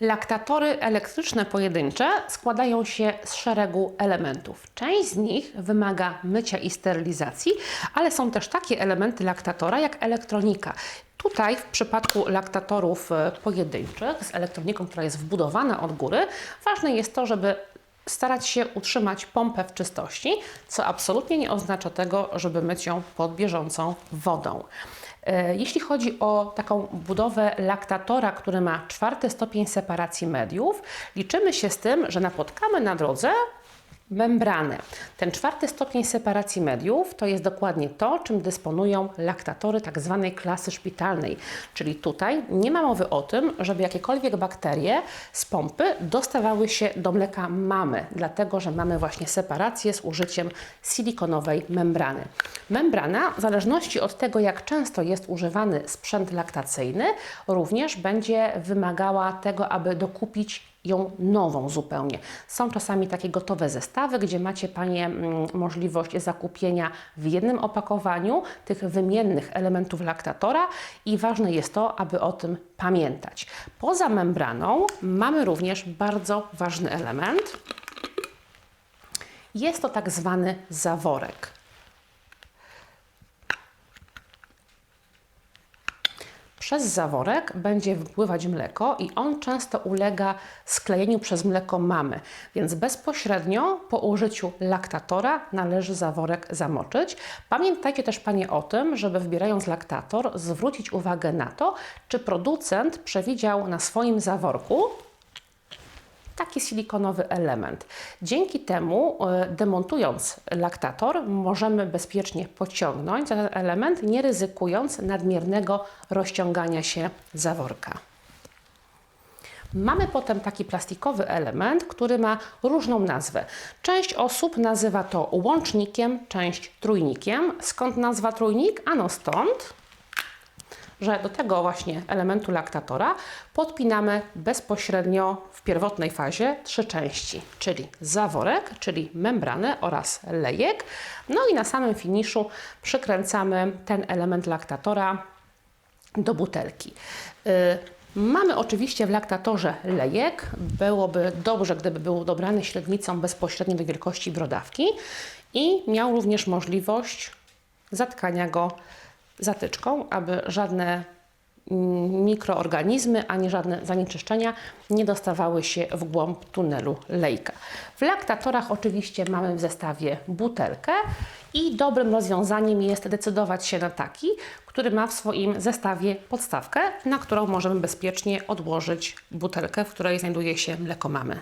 Laktatory elektryczne pojedyncze składają się z szeregu elementów. Część z nich wymaga mycia i sterylizacji, ale są też takie elementy laktatora jak elektronika. Tutaj w przypadku laktatorów e, pojedynczych z elektroniką, która jest wbudowana od góry, ważne jest to, żeby starać się utrzymać pompę w czystości, co absolutnie nie oznacza tego, żeby myć ją pod bieżącą wodą. E, Jeśli chodzi o taką budowę laktatora, który ma czwarty stopień separacji mediów, liczymy się z tym, że napotkamy na drodze membranę. Ten czwarty stopień separacji mediów to jest dokładnie to, czym dysponują laktatory tak zwanej klasy szpitalnej. Czyli tutaj nie ma mowy o tym, żeby jakiekolwiek bakterie z pompy dostawały się do mleka mamy, dlatego że mamy właśnie separację z użyciem silikonowej membrany. Membrana, w zależności od tego, jak często jest używany sprzęt laktacyjny, również będzie wymagała tego, aby dokupić ją nową zupełnie. Są czasami takie gotowe zestawy, gdzie macie Panie mm, możliwość zakupienia w jednym opakowaniu tych wymiennych elementów laktatora i ważne jest to, aby o tym pamiętać. Poza membraną mamy również bardzo ważny element. Jest to tak zwany zaworek. Przez zaworek będzie wpływać mleko i on często ulega sklejeniu przez mleko mamy, więc bezpośrednio po użyciu laktatora należy zaworek zamoczyć. Pamiętajcie też Panie o tym, żeby wybierając laktator zwrócić uwagę na to, czy producent przewidział na swoim zaworku taki silikonowy element. Dzięki temu, e, demontując laktator, możemy bezpiecznie pociągnąć ten element, nie ryzykując nadmiernego rozciągania się zaworka. Mamy potem taki plastikowy element, który ma różną nazwę. Część osób nazywa to łącznikiem, część trójnikiem. Skąd nazwa trójnik? Ano stąd, że do tego właśnie elementu laktatora podpinamy bezpośrednio w pierwotnej fazie trzy części, czyli zaworek, czyli membranę oraz lejek. No i na samym finiszu przykręcamy ten element laktatora do butelki. Y, Mamy oczywiście w laktatorze lejek. Byłoby dobrze, gdyby był dobrany średnicą bezpośrednio do wielkości brodawki i miał również możliwość zatkania go zatyczką, aby żadne mm, mikroorganizmy ani żadne zanieczyszczenia nie dostawały się w głąb tunelu lejka. W laktatorach oczywiście mamy w zestawie butelkę i dobrym rozwiązaniem jest decydować się na taki, który ma w swoim zestawie podstawkę, na którą możemy bezpiecznie odłożyć butelkę, w której znajduje się mleko mamy.